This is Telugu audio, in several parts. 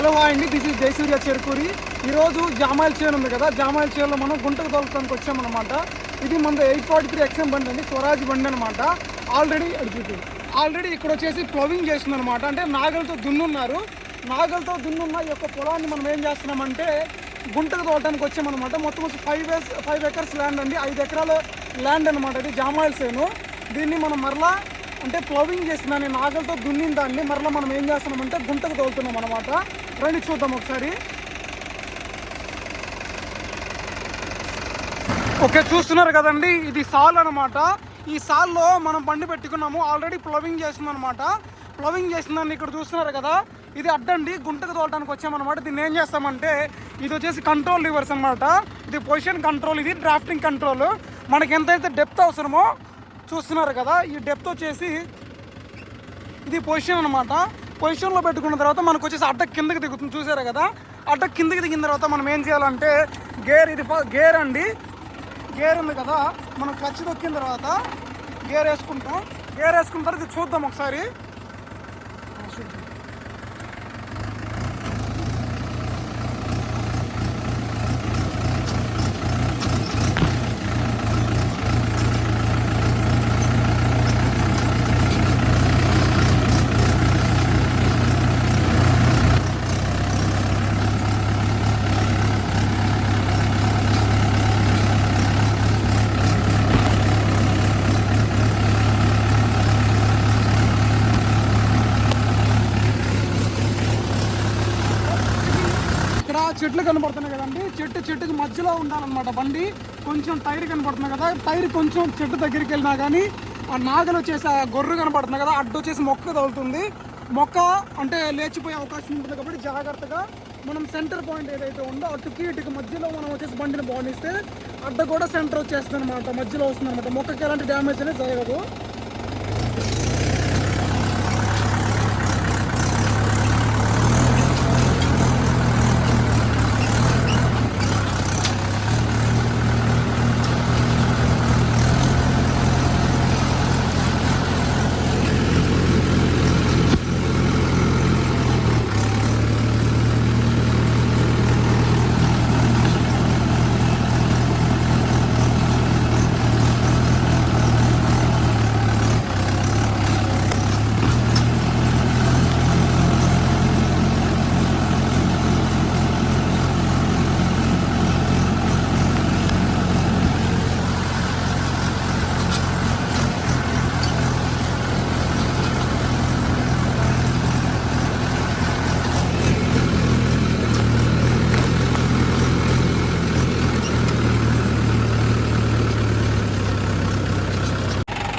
హలో అండి. This is Jayasurya Cherukuri. ఈరోజు జామాయిల్ చేను ఉంది కదా జామాయిల్ చేనులో మనం గుంటకు తోలటానికి వచ్చామన్నమాట. ఇది మన ఎయిట్ ఫార్టీ త్రీ ఎక్స్ఎం బండి అండి స్వరాజ్ బండి అనమాట ఆల్రెడీ అడుగుతుంది ఆల్రెడీ ఇక్కడ వచ్చేసి ప్లవింగ్ చేస్తుంది అనమాట అంటే నాగలతో దున్నున్నారు. నాగలతో దున్నున్న ఈ యొక్క పొలాన్ని మనం ఏం చేస్తున్నామంటే గుంటకు తోలటానికి వచ్చామన్నమాట. మొత్తం వచ్చి five yes five acres land అండి. ఐదు ఎకరాల ల్యాండ్ అనమాట ఇది జామాయిల్ సేను దీన్ని మనం మరలా అంటే ప్లవింగ్ చేసిన దాన్ని నాగలతో దున్నిన దాన్ని మరలా మనం ఏం చేస్తున్నామంటే గుంటకు తోలుతున్నాం అనమాట రండి చూద్దాం ఒకసారి. ఓకే చూస్తున్నారు కదండి ఇది సాల్ అనమాట ఈ సాల్లో మనం బండి పెట్టుకున్నాము ఆల్రెడీ ప్లవింగ్ చేసింది అనమాట ప్లవింగ్ చేసిందని ఇక్కడ చూస్తున్నారు కదా ఇది అడ్డండి గుంటకు తోలటానికి వచ్చామన్నమాట దీన్ని ఏం చేస్తామంటే ఇది వచ్చేసి కంట్రోల్ రివర్స్ అనమాట ఇది పొజిషన్ కంట్రోల్ ఇది డ్రాఫ్టింగ్ కంట్రోల్ మనకి ఎంతైతే డెప్త్ అవసరమో చూస్తున్నారు కదా ఈ డెప్త్ వచ్చేసి ఇది పొజిషన్ అనమాట పొజిషన్లో పెట్టుకున్న తర్వాత మనకు వచ్చేసి అడ్డ కిందకి దిగుతుంది. చూసారు కదా? అడ్డ కిందకి దిగిన తర్వాత మనం ఏం చేయాలంటే గేర్ ఇది గేర్ అండి. గేర్ ఉంది కదా మనం క్లచ్ దొక్కిన తర్వాత గేర్ వేసుకుంటాం. గేర్ వేసుకున్న తర్వాత ఇది చూద్దాం ఒకసారి ఇక్కడ చెట్లు కనపడుతున్నాయి కదండి. చెట్టు చెట్టుకి మధ్యలో ఉండాలన్నమాట బండి. కొంచెం టైర్ కనపడుతుంది కదా. టైర్ కొంచెం చెట్టు దగ్గరికి వెళ్ళినా కానీ ఆ నాగలు వచ్చేసి ఆ గొర్రె కనపడుతుంది కదా. అడ్డు వచ్చేసి మొక్క తగులుతుంది. మొక్క అంటే లేచిపోయే అవకాశం ఉంటుంది కాబట్టి జాగ్రత్తగా మనం సెంటర్ పాయింట్ ఏదైతే ఉందో అటుకి ఇటుకి మధ్యలో మనం వచ్చేసి బండిని బాగునిస్తే అడ్డ కూడా సెంటర్ వచ్చేస్తుంది అనమాట మధ్యలో వస్తుంది అనమాట మొక్కకి ఎలాంటి డ్యామేజ్ అనేది జరగదు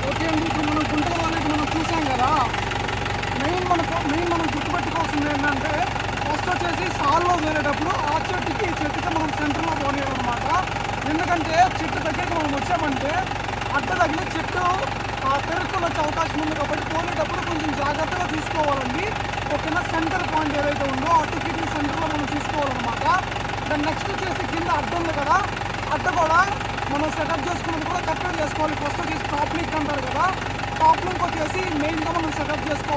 ఓకే అండి ఇప్పుడు మనం గుంటల వాళ్ళకి మనం చూసాం కదా మెయిన్ మెయిన్ మనం గుర్తుపెట్టుకోవాల్సింది ఏంటంటే ఫస్ట్ వచ్చేసి సాల్లో వెళ్ళేటప్పుడు ఆ చెట్టుకి ఈ చెట్టుకి మనం సెంటర్లో పోనీయాలన్నమాట ఎందుకంటే చెట్టు దగ్గరికి మనం వచ్చామంటే అడ్డ తగిలి చెట్టు ఆ, వచ్చే అవకాశం ఉంది కాబట్టి పోనేటప్పుడు కొంచెం జాగ్రత్తగా చూసుకోవాలండి. ఒక సెంటర్ పాయింట్ ఏదైతే ఉందో ఆ ఇటు సెంటర్లో మనం చూసుకోవాలన్నమాట. దాని నెక్స్ట్ వచ్చేసి కింద అడ్డ ఉంది కదా అడ్డ కూడా మనం సెటప్ చేసుకున్నది కూడా కరెక్ట్గా చేసుకోవాలి ఫస్ట్ వచ్చేసి టాప్ లింక్ అంటారు కదా టాప్ లింక్ వచ్చేసి మెయిన్గా మనం సెటప్ చేసుకోవాలి.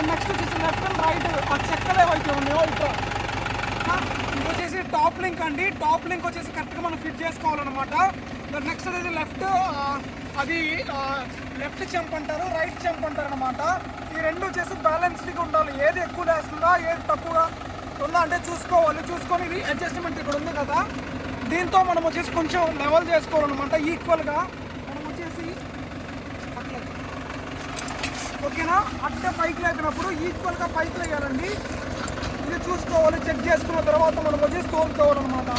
దాని నెక్స్ట్ వచ్చేసి లెఫ్ట్ అండ్ రైట్ ఆ చెక్కలు ఏవైతే ఉన్నాయో ఇట్లా. ఇది వచ్చేసి టాప్ లింక్ అండి. టాప్ లింక్ వచ్చేసి కరెక్ట్గా మనం ఫిట్ చేసుకోవాలన్నమాట. దాని నెక్స్ట్ వచ్చేసి లెఫ్ట్ అది లెఫ్ట్ చెంప్ అంటారు రైట్ చెంప్ అంటారు అనమాట ఈ రెండు వచ్చేసి బ్యాలెన్స్డ్గా ఉండాలి. ఏది ఎక్కువ లేస్తుందా ఏది తక్కువగా ఉందా అంటే చూసుకోవాలి. చూసుకొని ఇది అడ్జస్ట్మెంట్ ఇక్కడ ఉంది కదా. దీంతో మనం వచ్చేసి కొంచెం లెవెల్ చేసుకోవాలన్నమాట. ఈక్వల్గా మనం వచ్చేసి అట్లా ఓకేనా? అట్టే పైకి లేపినప్పుడు ఈక్వల్గా పైకి లేయాలండి. ఇది చూసుకోవాలి చెక్ చేసుకున్న తర్వాత మనం వచ్చేసి తోలుకోవాలన్నమాట